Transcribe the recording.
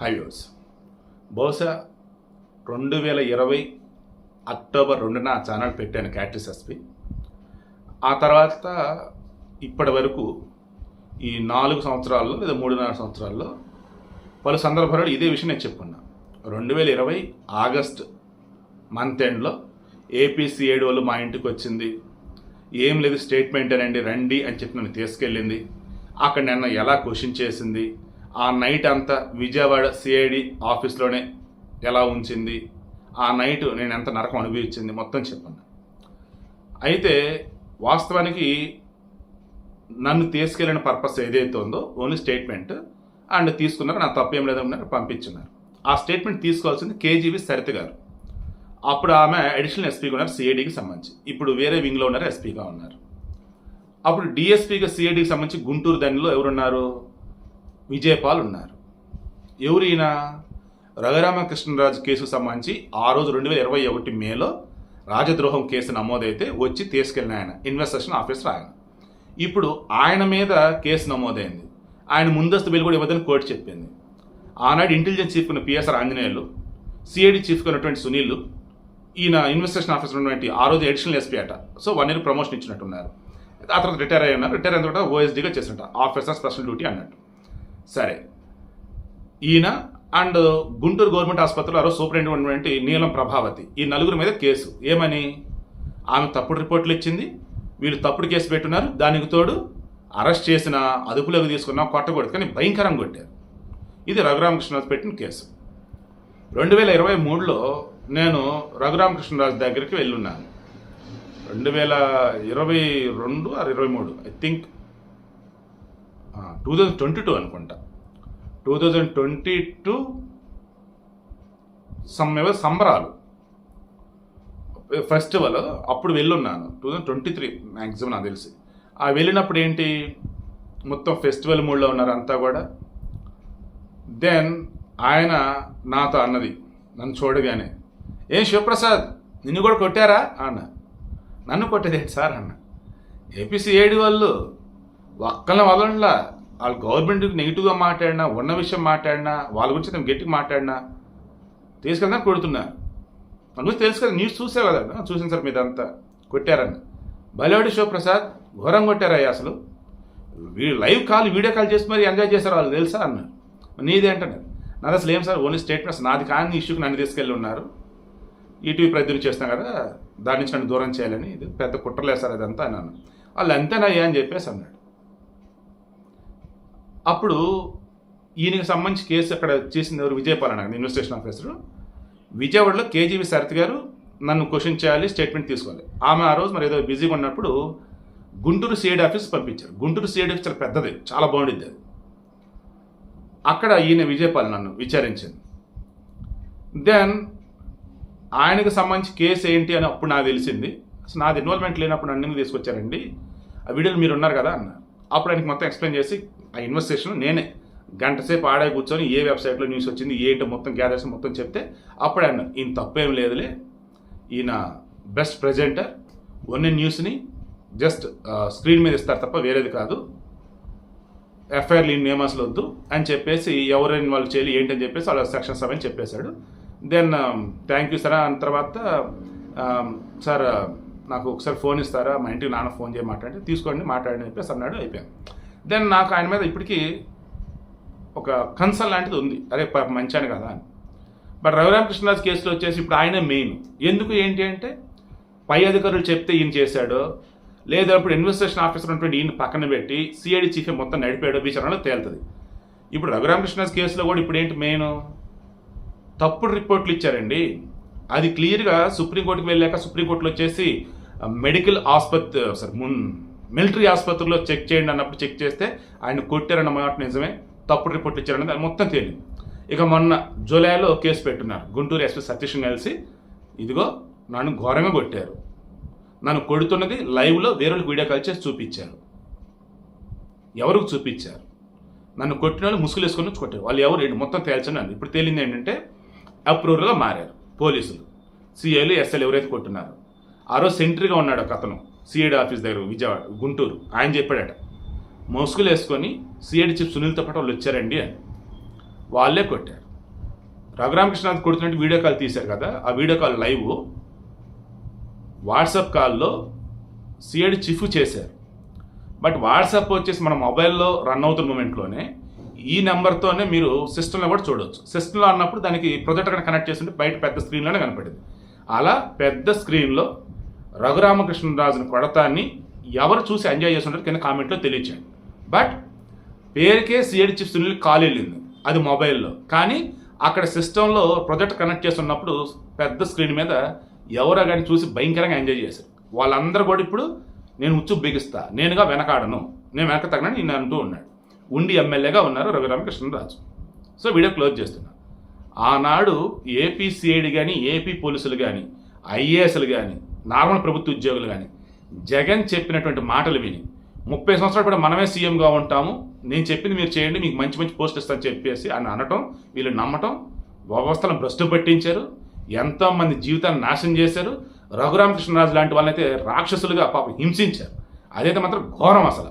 Highways. బహుశా రెండు వేల ఇరవై అక్టోబర్ రెండున ఛానల్ పెట్టాను క్యాట్రిస్ ఎస్పి. ఆ తర్వాత ఇప్పటి వరకు ఈ నాలుగు సంవత్సరాల్లో లేదా మూడున్నర సంవత్సరాల్లో పలు సందర్భాల్లో ఇదే విషయం నేను చెప్పుకున్నా. రెండు వేల ఇరవై ఆగస్ట్ మంత్ ఎండ్లో ఏపీసీఏడి వాళ్ళు మా ఇంటికి వచ్చింది. ఏం లేదు స్టేట్మెంట్ అనండి రండి అని చెప్పి నన్ను తీసుకెళ్ళింది. అక్కడ నన్ను ఎలా క్వశ్చన్ చేసింది? ఆ నైట్ అంతా విజయవాడ సిఐడి ఆఫీస్లోనే ఎలా ఉంచింది? ఆ నైట్ నేను ఎంత నరకం అనుభవించింది? మొత్తం చెప్పండి. అయితే వాస్తవానికి నన్ను తీసుకెళ్ళిన పర్పస్ ఏదైతే ఉందో ఓన్లీ స్టేట్మెంట్ అండ్ తీసుకున్నారు. నా తప్పేం లేదన్నారు పంపించున్నారు. ఆ స్టేట్మెంట్ తీసుకోవాల్సింది కేజీవి సరిత గారు. అప్పుడు ఆమె అడిషనల్ ఎస్పీగా ఉన్నారు సిఐడికి సంబంధించి. ఇప్పుడు వేరే వింగ్లో ఉన్నారు ఎస్పీగా ఉన్నారు. అప్పుడు డిఎస్పీగా సిఐడికి సంబంధించి గుంటూరు దానిలో ఎవరున్నారు? విజయపాల్ ఉన్నారు ఎవరు ఈయన రఘురామకృష్ణరాజు కేసుకు సంబంధించి ఆ రోజు రెండు వేల ఇరవై ఒకటి మేలో రాజద్రోహం కేసు నమోదైతే వచ్చి తీసుకెళ్ళిన ఆయన ఇన్వెస్టిగేషన్ ఆఫీసర్ ఆయన ఇప్పుడు ఆయన మీద కేసు నమోదైంది. ఆయన ముందస్తు బిల్లు కూడా ఇవ్వదని కోర్టు చెప్పింది. ఆనాడు ఇంటెలిజెన్స్ చీఫ్ ఉన్న పిఎస్ఆర్ ఆంజనేయులు సిఐడి చీఫ్గా ఉన్నటువంటి సునీల్ ఈయన ఇన్వెస్టిగేషన్ ఆఫీసర్ ఉన్నటువంటి ఆ రోజు అడిషనల్ ఎస్పీ అట. సో వన్ ఇయర్ ప్రమోషన్ ఇచ్చినట్టున్నారు. ఆ తర్వాత రిటైర్ అయ్యి ఉన్నారు. రిటైర్ అయిన తర్వాత ఓఎస్డీగా చేసినట్ట. ఆఫీసర్ స్పెషల్ డ్యూటీ అన్నట్టు. సరే. ఈయన అండ్ గుంటూరు గవర్నమెంట్ ఆసుపత్రిలో ఆరో సూపరింటెండెంట్ నీలం ప్రభావతి. ఈ నలుగురి మీద కేసు. ఏమని? ఆమె తప్పుడు రిపోర్ట్లు ఇచ్చింది. వీళ్ళు తప్పుడు కేసు పెట్టున్నారు. దానికి తోడు అరెస్ట్ చేసిన అదుపులోకి తీసుకున్నా కొట్టకూడదు. కానీ భయంకరంగా కొట్టారు. ఇది రఘురామకృష్ణరాజు పెట్టిన కేసు. రెండు వేల ఇరవై మూడులో నేను రఘురామకృష్ణరాజు దగ్గరికి వెళ్ళున్నాను. రెండు వేల ఇరవై రెండు ఇరవై మూడు? I think two thousand twenty two అనుకుంటా. టూ థౌజండ్ ట్వంటీ టూ సమ్మెవ సంబరాలు. ఫెస్టివల్ అప్పుడు వెళ్ళున్నాను. Two thousand twenty three maximum నాకు తెలిసి. ఆ వెళ్ళినప్పుడు ఏంటి? మొత్తం ఫెస్టివల్ మూడ్లో ఉన్నారు అంతా కూడా. దెన్ ఆయన నాతో అన్నది నన్ను చూడగానే ఏం శివప్రసాద్ నిన్ను కూడా కొట్టారా? అన్న. నన్ను కొట్టేదేంటి సార్ అన్న. ఏపీసీ ఏడు వాళ్ళు ఒక్కళ్ళని వదలంలా వాళ్ళు గవర్నమెంట్కి నెగిటివ్గా మాట్లాడినా ఉన్న విషయం మాట్లాడినా వాళ్ళ గురించి నేను గట్టిగా మాట్లాడినా తీసుకెళ్ళినా కొడుతున్నా. మన గురించి తెలుసు కదా న్యూస్ చూసే కదా. చూసాను సార్ మీదంతా. కొట్టారని. బలివాడి శివప్రసాద్ ఘోరం కొట్టారయ్యా అసలు. వీళ్ళు లైవ్ కాల్ వీడియో కాల్ చేసి మరి ఎంజాయ్ చేశారు వాళ్ళు తెలుసా అన్నారు నీది ఏంటన్నారు నాది అసలు ఏం సార్ ఓన్లీ స్టేట్మెంట్స్. నాది కానీ ఇష్యూకి నన్ను తీసుకెళ్ళి ఉన్నారు. ఈటీవీ ప్రతిని చేస్తాం కదా దాని నుంచి నన్ను దూరం చేయాలని. ఇది పెద్ద కుట్రలేదు సార్ అదంతా అన్నాను. వాళ్ళు అంతేనయ్యా అని చెప్పేసి అన్నాడు. అప్పుడు ఈయనకి సంబంధించి కేసు అక్కడ చేసింది ఎవరు? విజయపాల్ అన్నారు ఇన్వెస్టిగేషన్ ఆఫీసర్. విజయవాడలో కేజీవి శరత్ గారు నన్ను క్వశ్చన్ చేయాలి స్టేట్మెంట్ తీసుకోవాలి. ఆమె ఆ రోజు మరి ఏదో బిజీగా ఉన్నప్పుడు గుంటూరు సిఐడి ఆఫీస్ పంపించారు. గుంటూరు సిఐడి ఆఫీస్ చాలా పెద్దది చాలా బాగుండిద్ది అది. అక్కడ ఈయన విజయపాల్ నన్ను విచారించింది. దెన్ ఆయనకు సంబంధించి కేసు ఏంటి అని అప్పుడు నాకు తెలిసింది. అసలు నాది ఇన్వాల్వ్మెంట్ లేనప్పుడు నన్ను తీసుకొచ్చారండి? ఆ వీడియోలు మీరు ఉన్నారు కదా అన్న. అప్పుడు ఆయనకి మొత్తం ఎక్స్ప్లెయిన్ చేసి ఆ ఇన్వెస్టిగేషన్ నేనే గంట సేపు ఆడే కూర్చొని ఏ వెబ్సైట్లో న్యూస్ వచ్చింది ఏంటో మొత్తం గ్యాదర్స్ మొత్తం చెప్తే అప్పుడు ఆయన ఈయన తప్పేం లేదులే. ఈయన బెస్ట్ ప్రజెంటర్ ఉన్న న్యూస్ని జస్ట్ స్క్రీన్ మీద ఇస్తారు తప్ప వేరేది కాదు. ఎఫ్ఐఆర్ లీన్ నియమాసులు వద్దు అని చెప్పేసి ఎవరైనా వాళ్ళు చేయాలి ఏంటని చెప్పేసి వాళ్ళ సెక్షన్ సెవెన్ చెప్పేశాడు. దెన్ థ్యాంక్ యూ సార్ అని తర్వాత um, సార్ నాకు ఒకసారి ఫోన్ ఇస్తారా? మా ఇంటికి నాన్న ఫోన్ చేయ మాట్లాడి తీసుకోండి మాట్లాడని చెప్పేసి అన్నాడు అయిపోయాను దెన్ నాకు ఆయన మీద ఇప్పటికీ ఒక కన్సర్న్ లాంటిది ఉంది. అరే మంచాను కదా అని. బట్ రఘురామకృష్ణరాజు కేసులో వచ్చేసి ఇప్పుడు ఆయనే మెయిన్ ఎందుకు ఏంటి అంటే పై అధికారులు చెప్తే ఈయన చేశాడో లేదా ఇప్పుడు ఇన్వెస్టిగేషన్ ఆఫీసర్ ఉన్నటువంటి ఈయన పక్కన పెట్టి సిఐడి చీఫ్ మొత్తం నడిపాడో విచారణలో తేలుతుంది. ఇప్పుడు రఘురామకృష్ణరాజు కేసులో కూడా ఇప్పుడు ఏంటి మెయిన్ తప్పుడు రిపోర్ట్లు ఇచ్చారండి. అది క్లియర్గా సుప్రీంకోర్టుకి వెళ్ళాక సుప్రీంకోర్టులో వచ్చేసి మెడికల్ ఆసుపత్రి సారీ మున్ మిలిటరీ ఆసుపత్రిలో చెక్ చేయండి అన్నప్పుడు చెక్ చేస్తే ఆయన కొట్టారన్న మాట నిజమే తప్పుడు రిపోర్ట్లు ఇచ్చారన్నది అది మొత్తం తేలింది. ఇక మొన్న జూలైలో కేసు పెట్టున్నారు గుంటూరు ఎస్పీ సతీష్ని కలిసి ఇదిగో నన్ను ఘోరంగా కొట్టారు. నన్ను కొడుతున్నది లైవ్లో వేరొకరికి వీడియో కాల్ చేసి చూపించారు. ఎవరికి చూపించారు? నన్ను కొట్టిన వాళ్ళు ముసుగులు వేసుకొని కొట్టారు. వాళ్ళు ఎవరు? ఏంటి? మొత్తం తేల్చండి ఇప్పుడు తేలింది ఏంటంటే అప్రూవర్గా మారారు పోలీసులు. సిఐలు ఎస్ఎల్ ఎవరైతే కొట్టున్నారు ఆ రోజు సెంట్రీగా ఉన్నాడు ఒక అతను సిఐడి ఆఫీస్ దగ్గర విజయవాడ గుంటూరు. ఆయన చెప్పాడట ముసుగులు వేసుకొని సిఐడి చీఫ్ సునీల్తో పాటు వాళ్ళు వచ్చారండి అని. వాళ్ళే కొట్టారు. రఘురామకృష్ణనాథ్ కొడుతున్నట్టు వీడియో కాల్ తీశారు కదా ఆ వీడియో కాల్ లైవ్ వాట్సాప్ కాల్లో సిఐడి చిఫ్ చేశారు. బట్ వాట్సాప్ వచ్చేసి మన మొబైల్లో రన్ అవుతున్న మూమెంట్లోనే ఈ నెంబర్తోనే మీరు సిస్టంలో కూడా చూడవచ్చు సిస్టంలో అన్నప్పుడు దానికి ప్రొజెక్టర్ కనెక్ట్ చేస్తుంటే బయట పెద్ద స్క్రీన్లోనే కనపడింది. అలా పెద్ద స్క్రీన్లో రఘురామకృష్ణరాజుని కొడతాన్ని ఎవరు చూసి ఎంజాయ్ చేస్తుంటారు కింద కామెంట్లో తెలియచాడు బట్ పేరుకే సిఐడి చిప్స్ సునీల్ కాల్ వెళ్ళింది. అది మొబైల్లో కానీ అక్కడ సిస్టంలో ప్రొజెక్ట్ కనెక్ట్ చేస్తున్నప్పుడు పెద్ద స్క్రీన్ మీద ఎవరో కానీ చూసి భయంకరంగా ఎంజాయ్ చేశారు. వాళ్ళందరూ కూడా ఇప్పుడు నేను ఉచ్చు బిగిస్తా నేనుగా వెనకాడను నేను వెనక తగ్గనని నేను అంటూ ఉన్నాడు. ఉండి ఎమ్మెల్యేగా ఉన్నారు రఘురామకృష్ణరాజు. సో వీడియో క్లోజ్ చేస్తున్నాను ఆనాడు ఏపీ సిఐడి కానీ ఏపీ పోలీసులు కానీ ఐఏఎస్లు కానీ నార్మల్ ప్రభుత్వ ఉద్యోగులు కానీ జగన్ చెప్పినటువంటి మాటలు విని ముప్పై సంవత్సరాలు కూడా మనమే సీఎంగా ఉంటాము నేను చెప్పింది మీరు చేయండి మీకు మంచి మంచి పోస్ట్ ఇస్తాను చెప్పేసి అని అనటం వీళ్ళు నమ్మటం వ్యవస్థలను భ్రష్టు పట్టించారు ఎంతో మంది జీవితాన్ని నాశనం చేశారు రఘురామకృష్ణరాజు లాంటి వాళ్ళైతే రాక్షసులుగా పాపం హింసించారు. అదైతే మాత్రం ఘోరం అసలు.